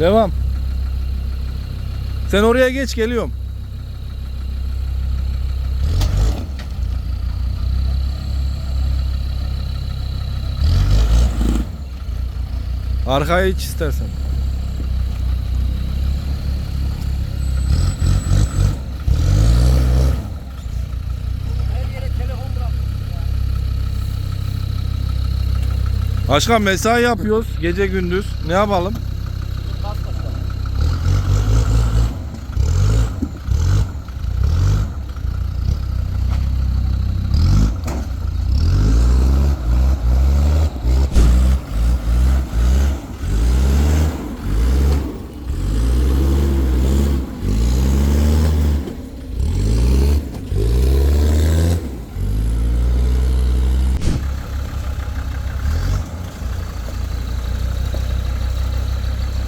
Devam. Sen oraya geç geliyorum. Arkaya hiç istersen. Başkan mesai yapıyoruz gece gündüz. Ne yapalım?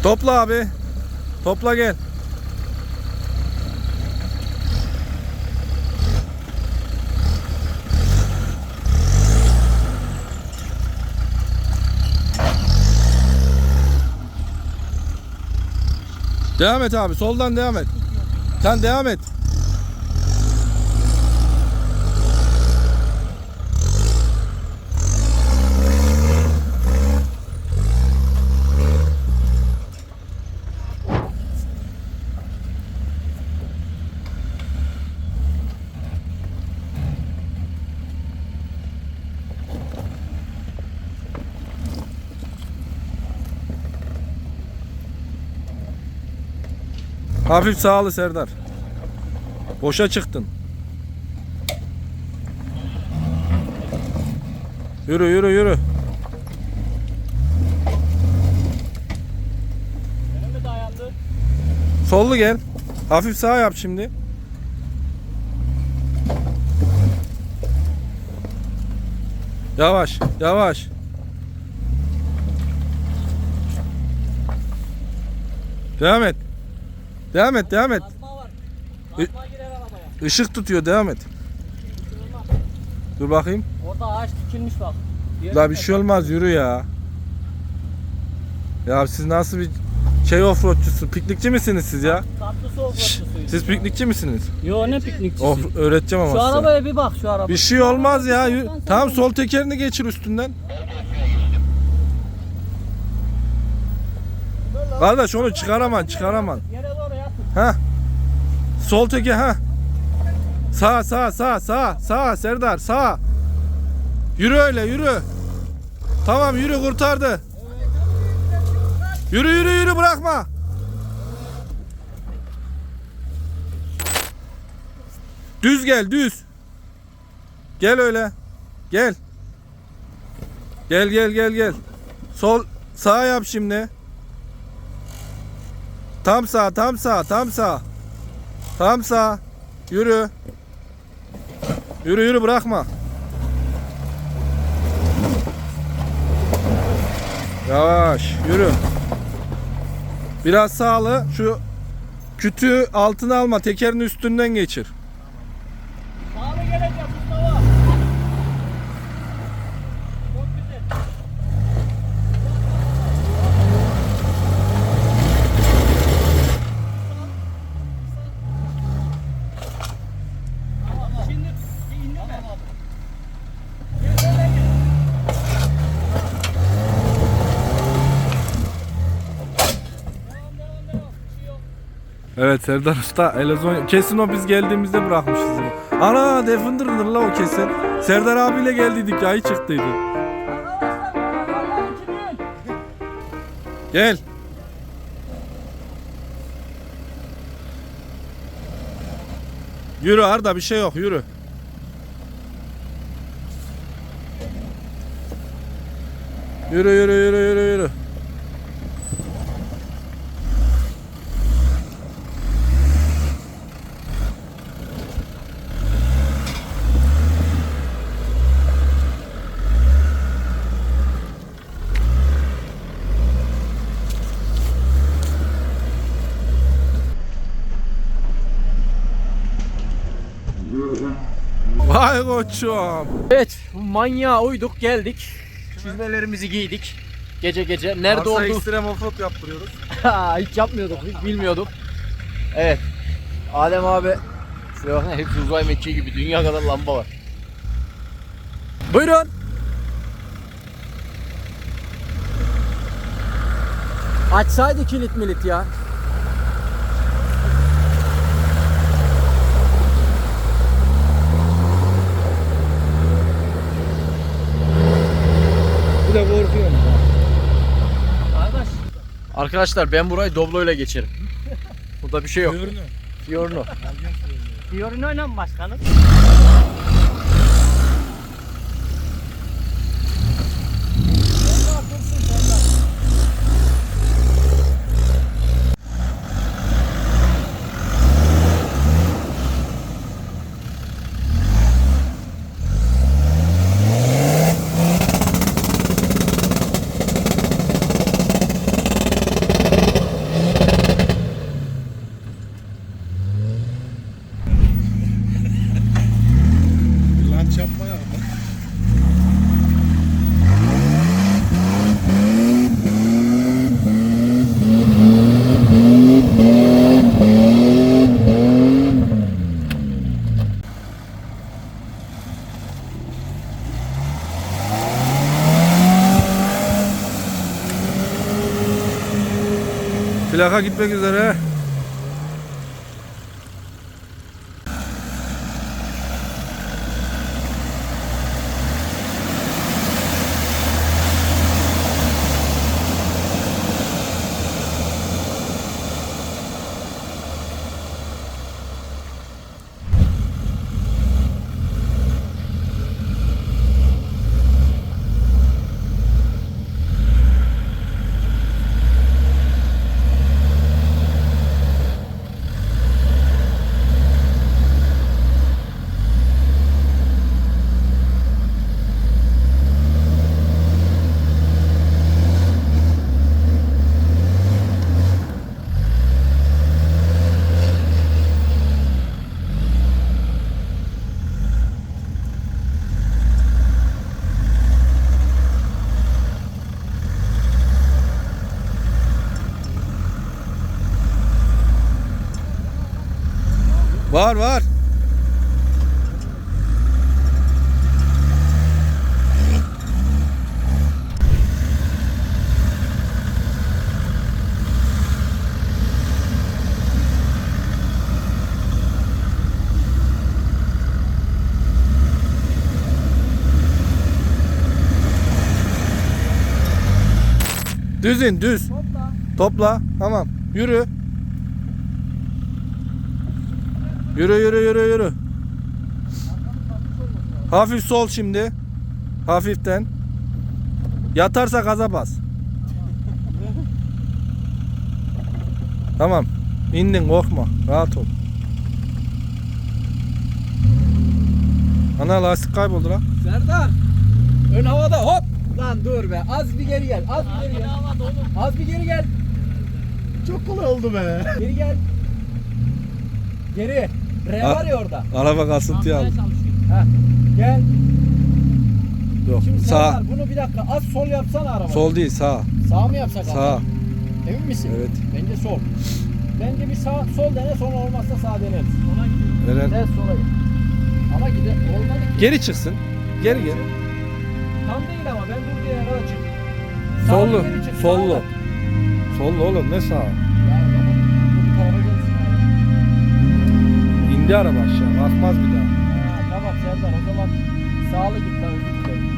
Topla abi. Topla gel. Devam et abi. Soldan devam et. Sen devam et. Hafif sağlı Serdar. Boşa çıktın. Yürü yürü yürü. Sollu gel. Hafif sağ yap şimdi. Yavaş, yavaş. Devam et. Devam et, devam et. Basma var. Basma girer arabaya. Işık tutuyor, devam et. Dur bakayım. Orada ağaç dikilmiş bak. Diğer La bir şey olmaz, yürü ya. Ya siz nasıl bir şey offroadçusu, piknikçi misiniz siz ya? Tatlı soğuk Şşş, ortasıydı. Siz piknikçi misiniz? Yo ne piknikçisi? Of, öğreteceğim ama şu size. arabaya bir bak şu arabaya. Bir şey olmaz ya. Yü- Tamam sol tekerini geçir üstünden. Kardeş onu çıkaraman çıkaraman. Yere. Ha. Sol teke ha. Sağ sağ sağ sağ sağ Serdar sağ. Yürü öyle yürü. Tamam yürü kurtardı. Yürü yürü yürü bırakma. Düz gel düz. Gel öyle. Gel. Gel gel gel gel. Sol sağ yap şimdi. Tam sağ, tam sağ, tam sağ. Tam sağ. Yürü. Yürü yürü bırakma. Yavaş yürü. Biraz sağlı. Şu kütüğü altına alma. Tekerin üstünden geçir. Sağlı gelecek Mustafa. Çok güzel. Tamam, Şimdi bir indirme. Gel, gel, gel. Devam, devam, devam. Bir şey yok. Evet Serdar Usta elezon kesin o biz geldiğimizde bırakmışız. Ana Defender'dır la o kesin. Serdar abiyle geldiydik ayı çıktıydı. Gel. Yürü Arda bir şey yok yürü. Yürü yürü yürü yürü yürü. Vay koçum. Evet, manyağa uyduk geldik. Çizmelerimizi giydik. Gece gece. Nerede Arsa oldu? ekstrem offroad yaptırıyoruz. hiç yapmıyorduk, hiç bilmiyorduk. Evet. Adem abi şuraya bakın hepsi uzay mekiği gibi dünya kadar lamba var. Buyurun. Açsaydı kilit milit ya. Bir de korkuyorum. Arkadaş. Arkadaşlar ben burayı Doblo'yla geçerim. Burada bir şey yok. Buyurun. Fiorno. Fiorino'yla mı başkanım? Lan çarpma ya. Plaka gitmek üzere. Var var. Düz in düz. Topla. Topla. Tamam. Yürü. Yürü yürü yürü yürü. Hafif sol şimdi. Hafiften. Yatarsa gaza bas. tamam. İndin korkma. Rahat ol. Ana lastik kayboldu lan. Serdar. Ön havada hop. Lan dur be. Az bir geri gel. Az bir geri gel. Az bir geri gel. Çok kolay oldu be. Geri gel. Geri. R var ya orada. Araba kasıntıyı aldı. Gel. Yok. Şimdi Sağ. Serdar bunu bir dakika az sol yapsana araba. Sol değil sağ. Sağ mı yapsak abi? Sağ. Emin misin? Evet. Bence sol. Bence bir sağ sol dene sonra olmazsa sağ deneriz. Sola gidiyor. Neren? Evet sola git. Ama gide olmadı ki. Geri çıksın. Geri gel. Tam değil ama ben dur diye kadar çık. Sollu. geri Sollu. Sollu oğlum ne sağ? İndi araba aşağı. Bakmaz bir daha. Ha, tamam Serdar o zaman sağlı git lan özür dilerim.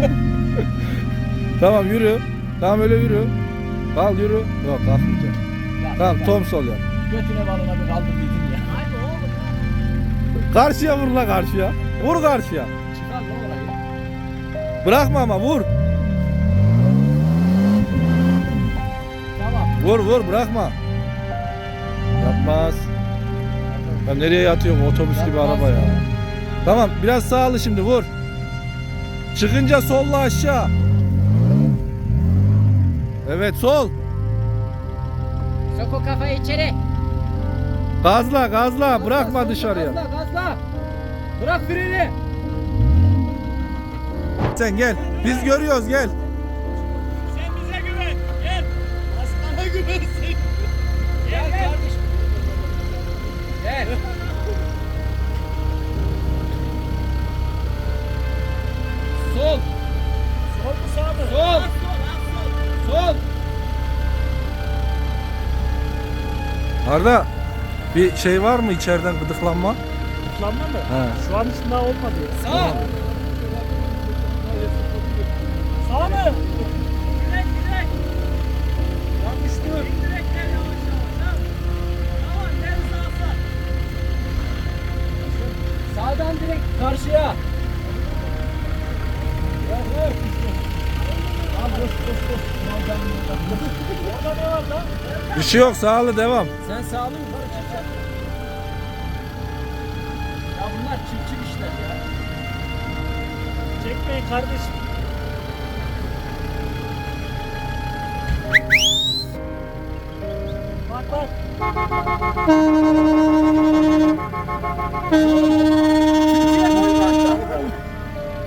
Tamam yürü. Tamam öyle yürü. Kal yürü. Yok kalkmayacak. Ya Tamam Serdar, tom sol yap. Götüne balına bir kaldırdıydın ya. Hadi oğlum. Karşıya vur la karşıya. Vur karşıya. Çıkar ne orayı. Bırakma ama vur. Tamam. Vur vur bırakma. Yapmaz. Ya nereye yatıyorsun otobüs gibi araba ya. Tamam biraz sağlı şimdi vur. Çıkınca solla aşağı. Evet sol. Sok o kafayı içeri. Gazla gazla bırakma dışarıya. Gazla gazla. Bırak freni. Sen gel. Biz görüyoruz gel. Arda bir şey var mı içeriden gıdıklanma? Tıklanma mı? He. Şu an için daha olmadı. Sağ. Sağ mı? Gel yavaş yavaş. Tamam gel sağ sağ. Sağdan direkt karşıya. Orada ne var lan? Bir şey yok sağlı devam. Sen sağlı yukarı çıkacaksın. Ya bunlar çift işler ya. Çekmeyin kardeşim. Bak bak.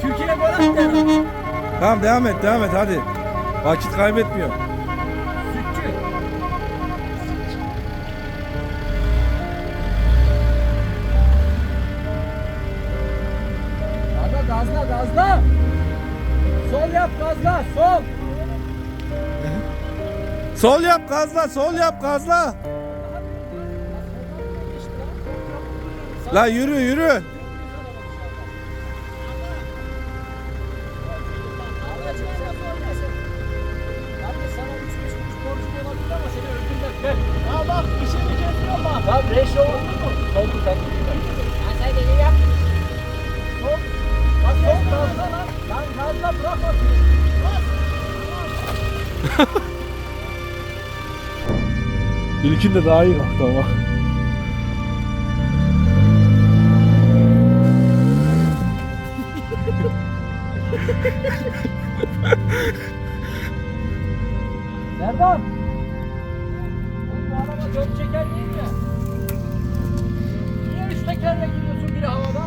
Türkiye attı. Tamam devam et devam et hadi. Vakit kaybetmiyor. Sol yap gazla sol yap gazla. La yürü yürü. İlkinde daha iyi kalktı ama. Serdar. Bu araba dört çeker değil mi? Niye üç tekerle gidiyorsun biri havada?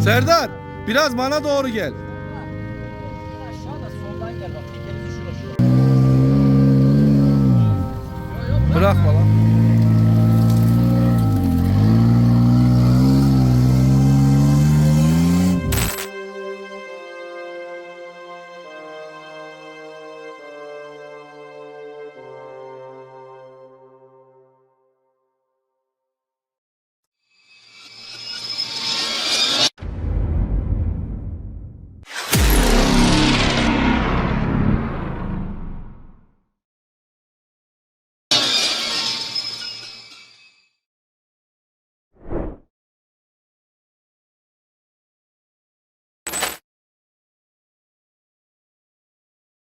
Serdar biraz bana doğru gel. Bırakma lan.